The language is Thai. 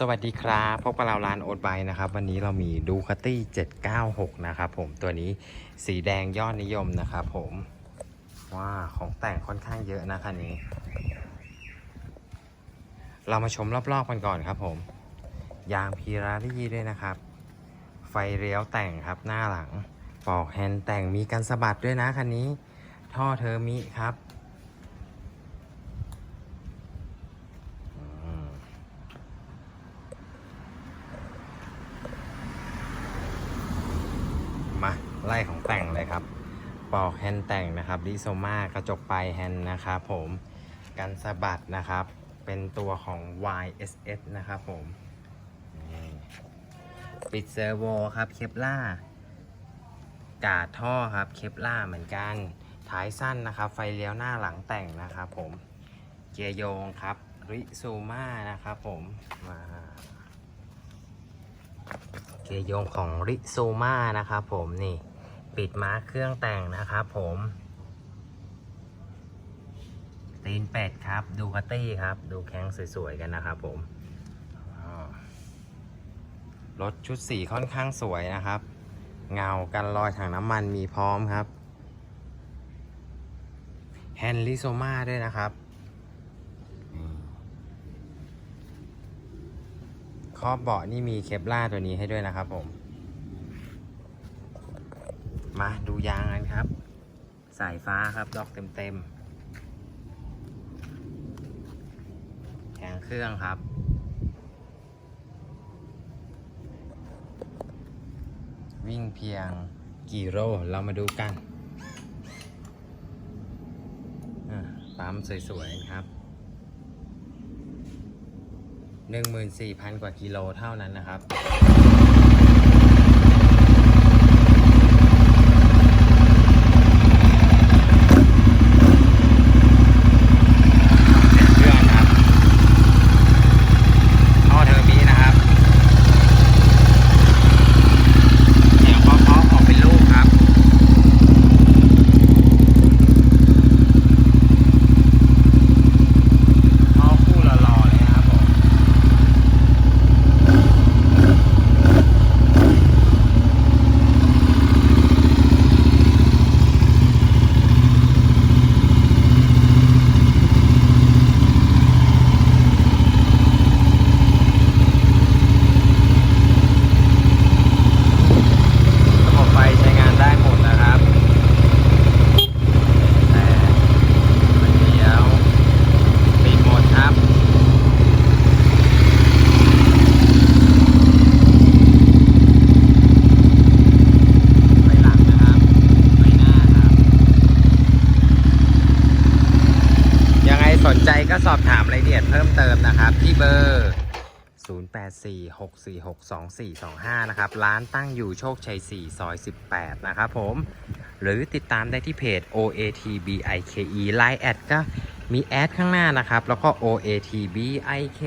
สวัสดีครับพบกับเราร้านโอ๊ตไบนะครับ วันนี้เรามีดูคาตี้ 796 นะครับผมตัวนี้สีแดงยอดนิยมนะครับผมว้าของแต่งค่อนข้างเยอะนะคันนี้ เรามาชมรอบๆกันก่อนครับผม ยางพีรารี่ด้วยนะครับ ไฟเลี้ยวแต่งครับหน้าหลังปอกแฮนด์แต่งมีกันสะบัดด้วยนะคันนี้ ท่อเทอร์มิครับอืม มา ไล่ของแต่งเลยครับปอกแฮนด์แต่งนะครับดิโซมากระจกปลายแฮนด์นะครับผมกันสะบัดนะครับ เป็นตัวของ YSS นะครับผมปิดเซอร์โวครับเคปล่ากาดท่อครับเคปล่าเหมือนกันท้ายสั้นนะครับ ไฟเลี้ยวหน้าหลังแต่งนะครับผมเกียร์โยงครับริซูมานะครับผมมาเกียร์โยงของริซูมานะครับผมนี่ ปิดมาร์คเครื่องแต่งนะครับผมตีนเป็ดครับ ดูคัตตี้ครับ ดูแข้งสวยๆกันนะครับผมรถชุดสีค่อนข้างสวยนะครับ เงากันรอยถังน้ำมันมีพร้อมครับแฮนลิโซมาด้วยนะครับ ครอบเบาะนี่มีเคปล่าตัวนี้ให้ด้วยนะครับผม มาดูยางกันครับ สายฟ้าครับดอกเต็มๆแขงเครื่องครับ วิ่งเพียงกี่โลเรามาดูกันอะปั๊มสวยๆครับ 14,000 กว่ากิโลเท่านั้นนะครับ เครื่องครับท่อเทอร์บีนะครับเสียงเพราะๆออกเป็นลูกครับ ท่อคู่หล่อๆเลยนะครับผม ระบบไฟใช้งานได้หมดนะครับ แต่มันเดียวปิดหมดครับ ไฟหลังนะครับ ไฟหน้าครับ ยังไง สนใจก็สอบถามรายละเอียดเพิ่มเติมนะครับ ที่เบอร์ 0846462425 นะครับ ร้านตั้งอยู่โชคชัย 4 ซอย 18 นะครับผม หรือติดตามได้ที่เพจ OATBIKE Line แอดก็มีแอดข้างหน้านะครับ แล้วก็ OATBIKE